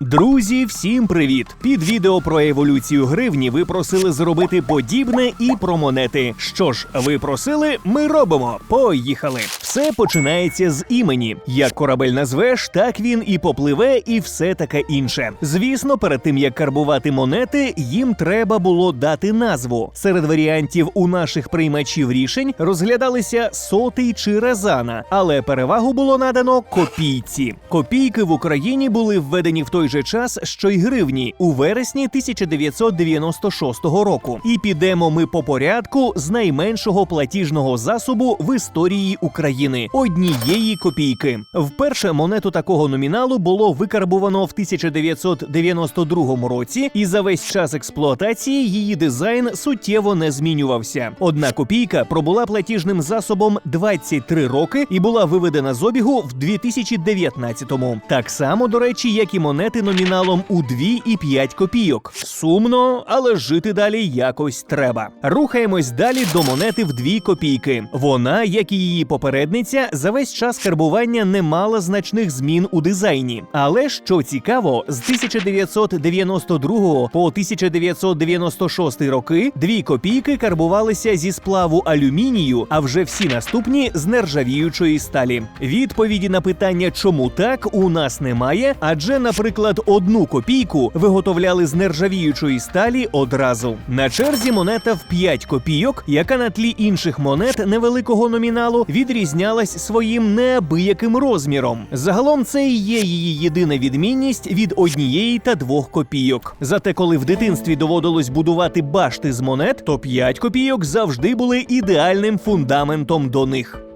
Друзі, всім привіт! Під відео про еволюцію гривні ви просили зробити подібне і про монети. Що ж, ви просили, ми робимо. Поїхали. Все починається з імені. Як корабель назвеш, так він і попливе, і все таке інше. Звісно, перед тим як карбувати монети, їм треба було дати назву. Серед варіантів у наших приймачів рішень розглядалися сотий чи резана, але перевагу було надано копійці. Копійки в Україні були введені в той же час, що й гривні у вересні 1996 року. І підемо ми по порядку з найменшого платіжного засобу в історії України однієї копійки. Вперше монету такого номіналу було викарбувано в 1992 році, і за весь час експлуатації її дизайн суттєво не змінювався. Одна копійка пробула платіжним засобом 23 роки і була виведена з обігу в 2019-му. Так само, до речі, як і монети номіналом у 2 і 5 копійок. Сумно, але жити далі якось треба. Рухаємось далі до монети в 2 копійки. Вона, як і її попередниця, за весь час карбування не мала значних змін у дизайні. Але що цікаво, з 1992 по 1996 роки дві копійки карбувалися зі сплаву алюмінію, а вже всі наступні з нержавіючої сталі. Відповіді на питання, чому так, у нас немає, адже, наприклад, одну копійку виготовляли з нержавіючої сталі одразу. На черзі монета в 5 копійок, яка на тлі інших монет невеликого номіналу відрізнялась своїм неабияким розміром. Загалом це і є її єдина відмінність від однієї та двох копійок. Зате, коли в дитинстві доводилось будувати башти з монет, то 5 копійок завжди були ідеальним фундаментом до них.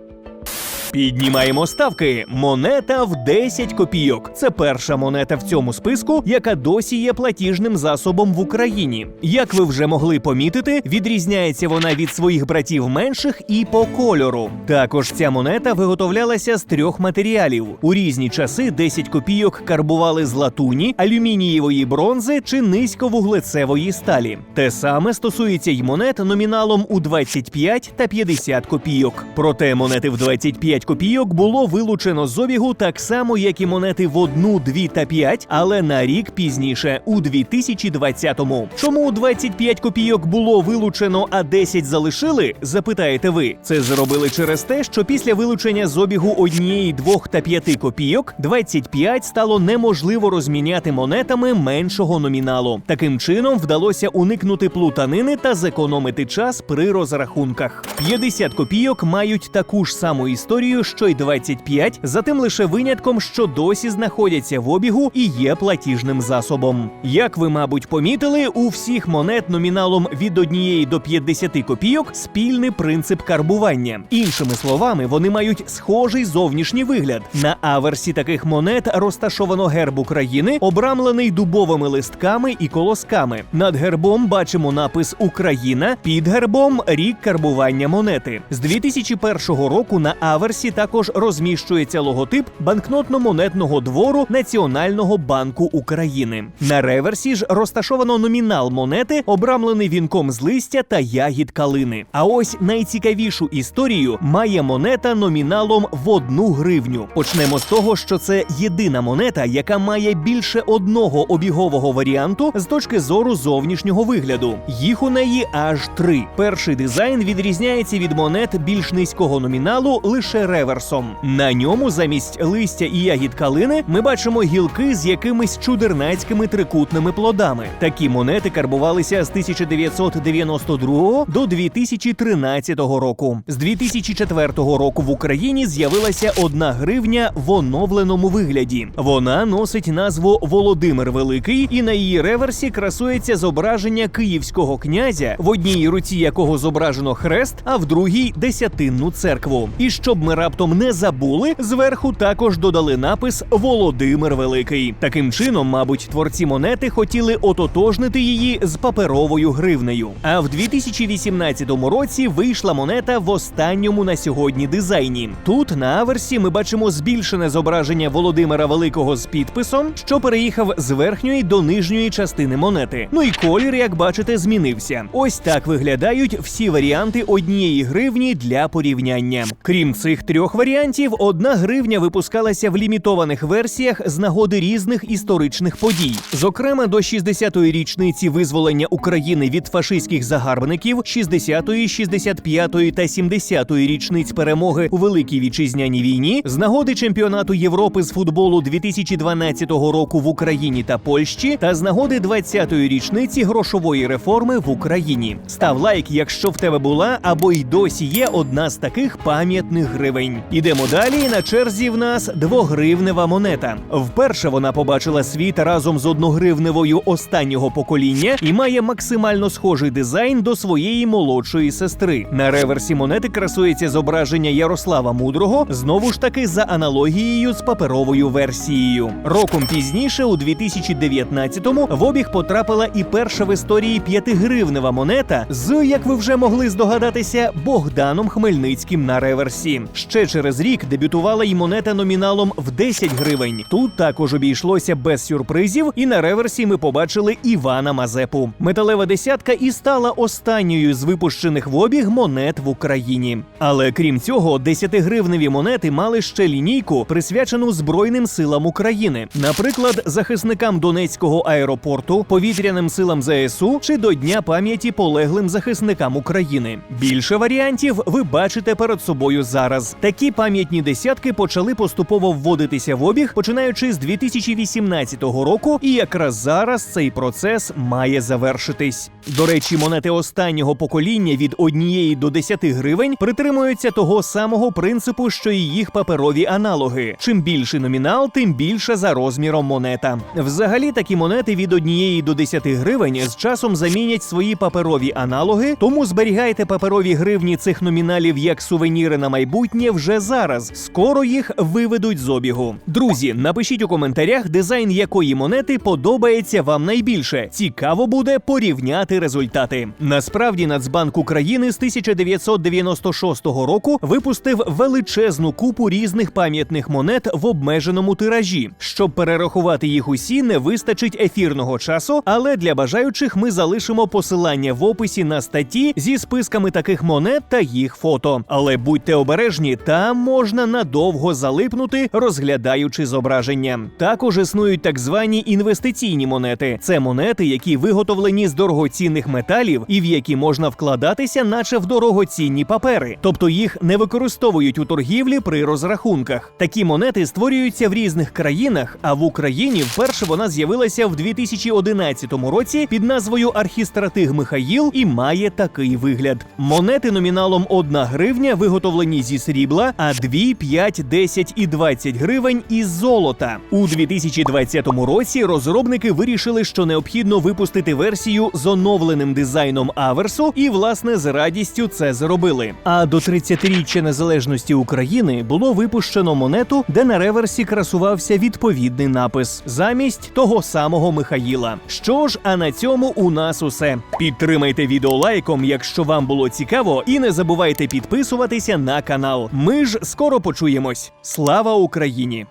Піднімаємо ставки. Монета в 10 копійок. Це перша монета в цьому списку, яка досі є платіжним засобом в Україні. Як ви вже могли помітити, відрізняється вона від своїх братів менших і по кольору. Також ця монета виготовлялася з трьох матеріалів. У різні часи 10 копійок карбували з латуні, алюмінієвої бронзи чи низьковуглецевої сталі. Те саме стосується й монет номіналом у 25 та 50 копійок. Проте монети в 25 копійок було вилучено з обігу так само, як і монети в 1, 2 та 5, але на рік пізніше, у 2020-му. Чому у 25 копійок було вилучено, а 10 залишили? Запитаєте ви. Це зробили через те, що після вилучення з обігу однієї, двох та п'яти копійок 25 стало неможливо розміняти монетами меншого номіналу. Таким чином вдалося уникнути плутанини та зекономити час при розрахунках. 50 копійок мають таку ж саму історію, що й 25, за тим лише винятком, що досі знаходяться в обігу і є платіжним засобом. Як ви, мабуть, помітили, у всіх монет номіналом від 1 до 50 копійок спільний принцип карбування. Іншими словами, вони мають схожий зовнішній вигляд. На аверсі таких монет розташовано герб України, обрамлений дубовими листками і колосками. Над гербом бачимо напис Україна, під гербом рік карбування монети. З 2001 року на аверсі також розміщується логотип банкнотно-монетного двору Національного банку України. На реверсі ж розташовано номінал монети, обрамлений вінком з листя та ягід калини. А ось найцікавішу історію має монета номіналом в одну гривню. Почнемо з того, що це єдина монета, яка має більше одного обігового варіанту з точки зору зовнішнього вигляду. Їх у неї аж три. Перший дизайн відрізняється від монет більш низького номіналу лише реверсом. На ньому замість листя і ягід калини ми бачимо гілки з якимись чудернацькими трикутними плодами. Такі монети карбувалися з 1992 до 2013 року. З 2004 року в Україні з'явилася одна гривня в оновленому вигляді. Вона носить назву Володимир Великий, і на її реверсі красується зображення київського князя, в одній руці якого зображено хрест, а в другій десятинну церкву. І щоб ми раптом не забули, зверху також додали напис Володимир Великий. Таким чином, мабуть, творці монети хотіли ототожнити її з паперовою гривнею. А в 2018 році вийшла монета в останньому на сьогодні дизайні. Тут на аверсі ми бачимо збільшене зображення Володимира Великого з підписом, що переїхав з верхньої до нижньої частини монети. Ну і колір, як бачите, змінився. Ось так виглядають всі варіанти однієї гривні для порівняння. Крім цих трьох варіантів одна гривня випускалася в лімітованих версіях з нагоди різних історичних подій. Зокрема, до 60-ї річниці визволення України від фашистських загарбників, 60-ї, 65-ї та 70-ї річниць перемоги у Великій вітчизняній війні, з нагоди чемпіонату Європи з футболу 2012 року в Україні та Польщі, та з нагоди 20-ї річниці грошової реформи в Україні. Став лайк, якщо в тебе була або й досі є одна з таких пам'ятних гривень. Ідемо далі. На черзі в нас двогривнева монета. Вперше вона побачила світ разом з одногривневою останнього покоління і має максимально схожий дизайн до своєї молодшої сестри. На реверсі монети красується зображення Ярослава Мудрого, знову ж таки за аналогією з паперовою версією. Роком пізніше, у 2019-му, в обіг потрапила і перша в історії п'ятигривнева монета з, як ви вже могли здогадатися, Богданом Хмельницьким на реверсі. Ще через рік дебютувала й монета номіналом в 10 гривень. Тут також обійшлося без сюрпризів, і на реверсі ми побачили Івана Мазепу. Металева десятка і стала останньою з випущених в обіг монет в Україні. Але крім цього, 10-гривневі монети мали ще лінійку, присвячену Збройним силам України, наприклад, захисникам Донецького аеропорту, повітряним силам ЗСУ чи до Дня пам'яті полеглим захисникам України. Більше варіантів ви бачите перед собою зараз. Такі пам'ятні десятки почали поступово вводитися в обіг, починаючи з 2018 року, і якраз зараз цей процес має завершитись. До речі, монети останнього покоління від однієї до 10 гривень притримуються того самого принципу, що і їх паперові аналоги. Чим більший номінал, тим більше за розміром монета. Взагалі, такі монети від однієї до 10 гривень з часом замінять свої паперові аналоги, тому зберігайте паперові гривні цих номіналів як сувеніри на майбутнє вже зараз. Скоро їх виведуть з обігу. Друзі, напишіть у коментарях, дизайн якої монети подобається вам найбільше. Цікаво буде порівняти результати. Насправді Нацбанк України з 1996 року випустив величезну купу різних пам'ятних монет в обмеженому тиражі. Щоб перерахувати їх усі, не вистачить ефірного часу, але для бажаючих ми залишимо посилання в описі на статті зі списками таких монет та їх фото. Але будьте обережні, там можна надовго залипнути, розглядаючи зображення. Також існують так звані інвестиційні монети. Це монети, які виготовлені з дорогоцінних металів і в які можна вкладатися, наче в дорогоцінні папери, тобто їх не використовують у торгівлі при розрахунках. Такі монети створюються в різних країнах, а в Україні вперше вона з'явилася в 2011 році під назвою Архістратиг Михаїл і має такий вигляд. Монети номіналом 1 гривня виготовлені зі срібла, а 2, 5, 10 і 20 гривень із золота. У 2020 році розробники вирішили, що необхідно випустити версію з оновленим дизайном аверсу, і власне з радістю це зробили. А до 30-річчя незалежності України було випущено монету, де на реверсі красувався відповідний напис замість того самого Михаїла. Що ж, а на цьому у нас усе. Підтримайте відео лайком, якщо вам було цікаво, і не забувайте підписуватися на канал. Ми ж скоро почуємось. Слава Україні!